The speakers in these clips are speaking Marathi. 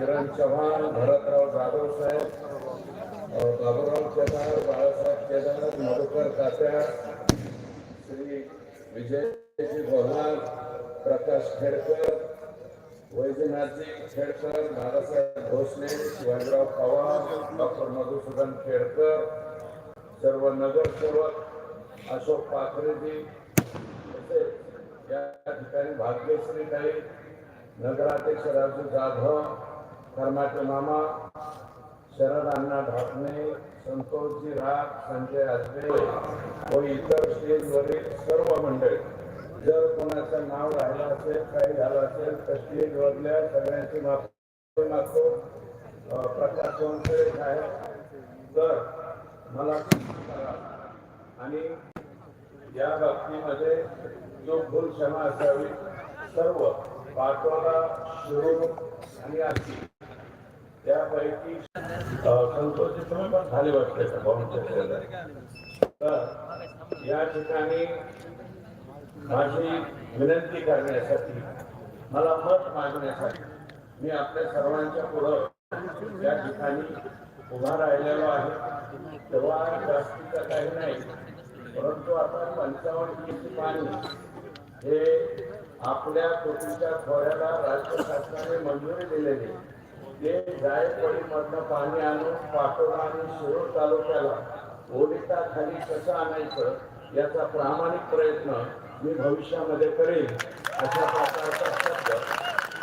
किरण चव्हाण भरतराव जाधव साहेब बाबूराव केदार बाळासाहेब केदार मधुकर कात्या श्री विजयजी भगवान प्रकाश खेडकर वैजनाथजी खेडकर बाळासाहेब भोसले शिवाजीराव पवार डॉक्टर मधुसूदन खेडकर सर्व नगरसेवक अशोक पाखरेजी या ठिकाणी भाग्यश्री काही नगराध्यक्ष राजू जाधव धर्माचे मामा शरद अण्णा ढाकणे संतोषजी राग संजय आजबे व इतर स्टेजवरील सर्व मंडळी. जर कोणाचं नाव राहिलं असेल काही झालं असेल तर स्टेजवरल्या सगळ्यांची माफी मागतो. प्रकाश सोनसरे साहेब तर मला आणि या बाबतीमध्ये जो भूल क्षमा असावी सर्व पाठवाला शिरून आणि आरती त्यापैकी अं, संतोषजी तुम्ही पण तर या ठिकाणी माझी विनंती करण्यासाठी मला मत मागण्यासाठी मी आपल्या सर्वांच्या पुढं या ठिकाणी उभा राहिलेलो आहे. तेव्हा जास्तीचं काही नाही परंतु आता पंचावन्न पाणी हे आपल्या कोटीच्या खोऱ्याला राज्य शासनाने मंजुरी दिलेली ते जायकवाडीमधनं पाणी आणून पाटोदा आणि शिरूर तालुक्याला ओलिताखाली कसं आणायचं याचा प्रामाणिक प्रयत्न मी भविष्यामध्ये करेन अशा प्रकारचा शब्द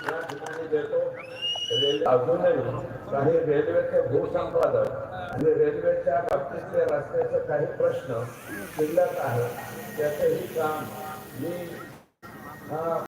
या ठिकाणी देतो. रेल्वे अजूनही काही रेल्वेचे भूसंपादक आणि रेल्वेच्या बाबतीतले रस्त्याचे काही प्रश्न शिल्लक आहे त्याचंही काम मी हा